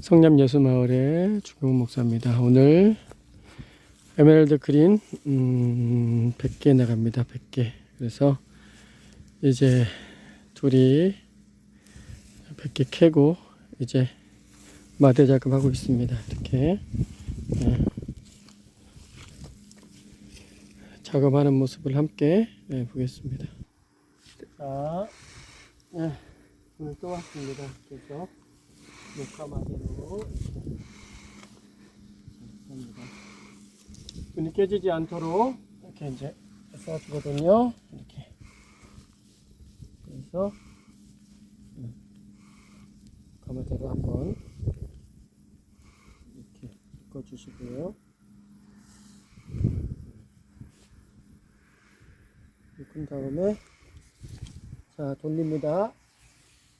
성남 예수마을의 주경 목사입니다. 오늘 에메랄드 그린 음, 100개 나갑니다. 100개. 그래서 이제 둘이 100개 캐고 이제 마대 작업하고 있습니다. 이렇게 예. 작업하는 모습을 함께 예, 보겠습니다. 자, 예, 오늘 또 왔습니다. 그래서 녹화 마대로 합니다. 눈이 깨지지 않도록 이렇게 이제 써주거든요. 이렇게. 그래서 음, 가마대로 한번 이렇게 묶어주시고요. 묶은 다음에 자 돌립니다.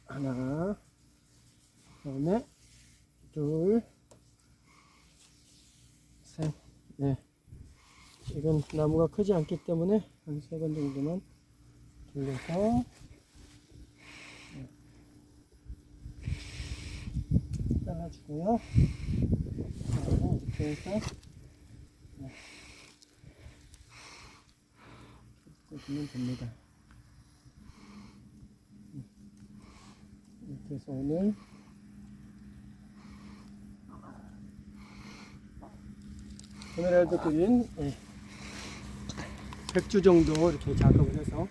하나, 그 다음에 둘, 셋, 넷. 이건 나무가 크지 않기 때문에 한 세 번 정도만 돌려서 네. 잘라주고요. 이렇게 해서 네. 꽂으면 됩니다. 음. 이렇게 해서 오늘 에메랄드 그린 예, 100주 정도 이렇게 작업을 해서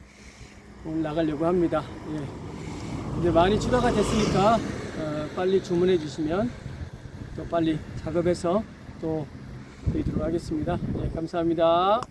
오늘 나가려고 합니다. 예. 이제 많이 추가가 됐으니까 어, 빨리 주문해 주시면 또 빨리 작업해서 또 드리도록 하겠습니다. 예, 감사합니다.